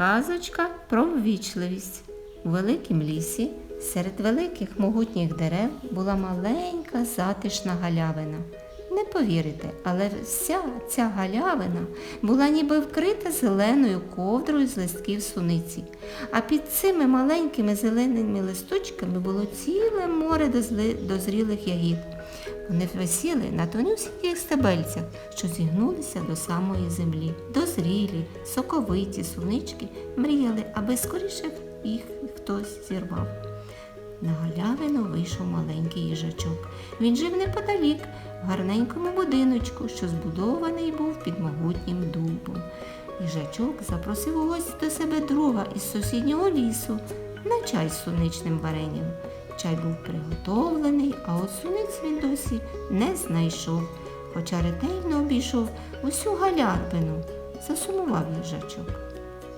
Казочка про ввічливість. У великім лісі серед великих могутніх дерев була маленька затишна галявина. Не повірите, але вся ця галявина була ніби вкрита зеленою ковдрою з листків суниці. А під цими маленькими зеленими листочками було ціле море дозрілих ягід. Вони висіли на тонюсіньких стебельцях, що зігнулися до самої землі. Дозрілі, соковиті сунички мріяли, аби скоріше їх хтось зірвав. На галявину вийшов маленький їжачок. Він жив неподалік, в гарненькому будиночку, що збудований був під могутнім дубом. Їжачок запросив у гості до себе друга із сусіднього лісу на чай з суничним варенням. Чай був приготовлений, а от суниць він досі не знайшов, хоча ретельно обійшов усю галявину. Засумував їжачок.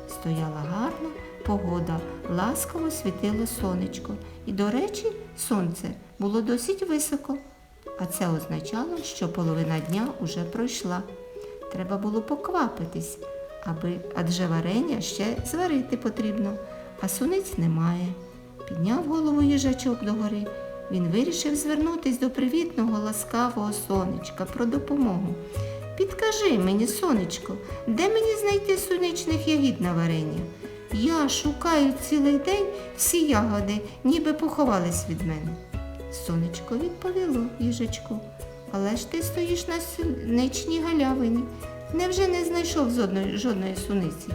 Стояла гарна погода, ласкаво світило сонечко, і, до речі, сонце було досить високо, а це означало, що половина дня уже пройшла. Треба було поквапитись, аби, адже варення ще зварити потрібно, а суниць немає. Підняв голову їжачок догори. Він вирішив звернутись до привітного ласкавого сонечка про допомогу. Підкажи мені, сонечко, де мені знайти сонячних ягід на варення? Я шукаю цілий день всі ягоди, ніби поховались від мене. Сонечко відповіло їжачку. Але ж ти стоїш на суничній галявині. Невже не знайшов жодної, жодної суниці?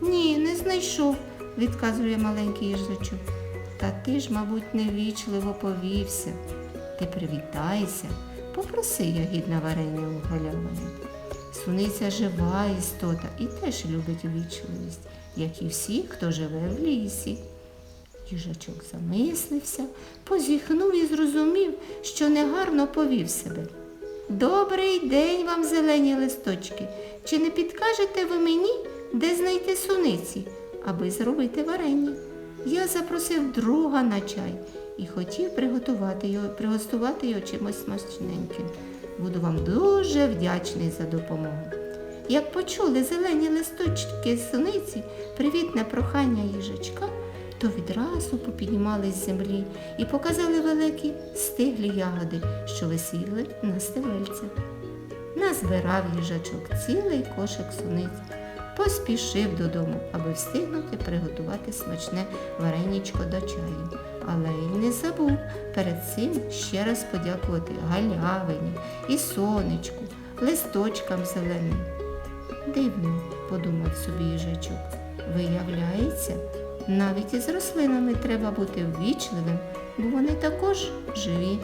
Ні, не знайшов, відказує маленький їжачок. Та ти ж, мабуть, невічливо повівся. Ти привітайся, попроси ягід на варення у галявині. Суниця жива істота і теж любить вічливість, як і всі, хто живе в лісі. Їжачок замислився, позіхнув і зрозумів, що негарно повів себе. Добрий день вам, зелені листочки. Чи не підкажете ви мені, де знайти суниці, аби зробити варення? Я запросив друга на чай і хотів приготувати його, пригостувати його чимось смачненьким. Буду вам дуже вдячний за допомогу. Як почули зелені листочки суниці, привітне прохання їжачка, то відразу попіднімались з землі і показали великі стиглі ягоди, що висіли на стебельцях. Назбирав їжачок цілий кошик суниць, поспішив додому, аби встигнути приготувати смачне варенічко до чаю. Але й не забув перед цим ще раз подякувати галявині і сонечку, листочкам зеленим. Дивно, подумав собі їжачок. Виявляється, навіть із рослинами треба бути ввічливим, бо вони також живі.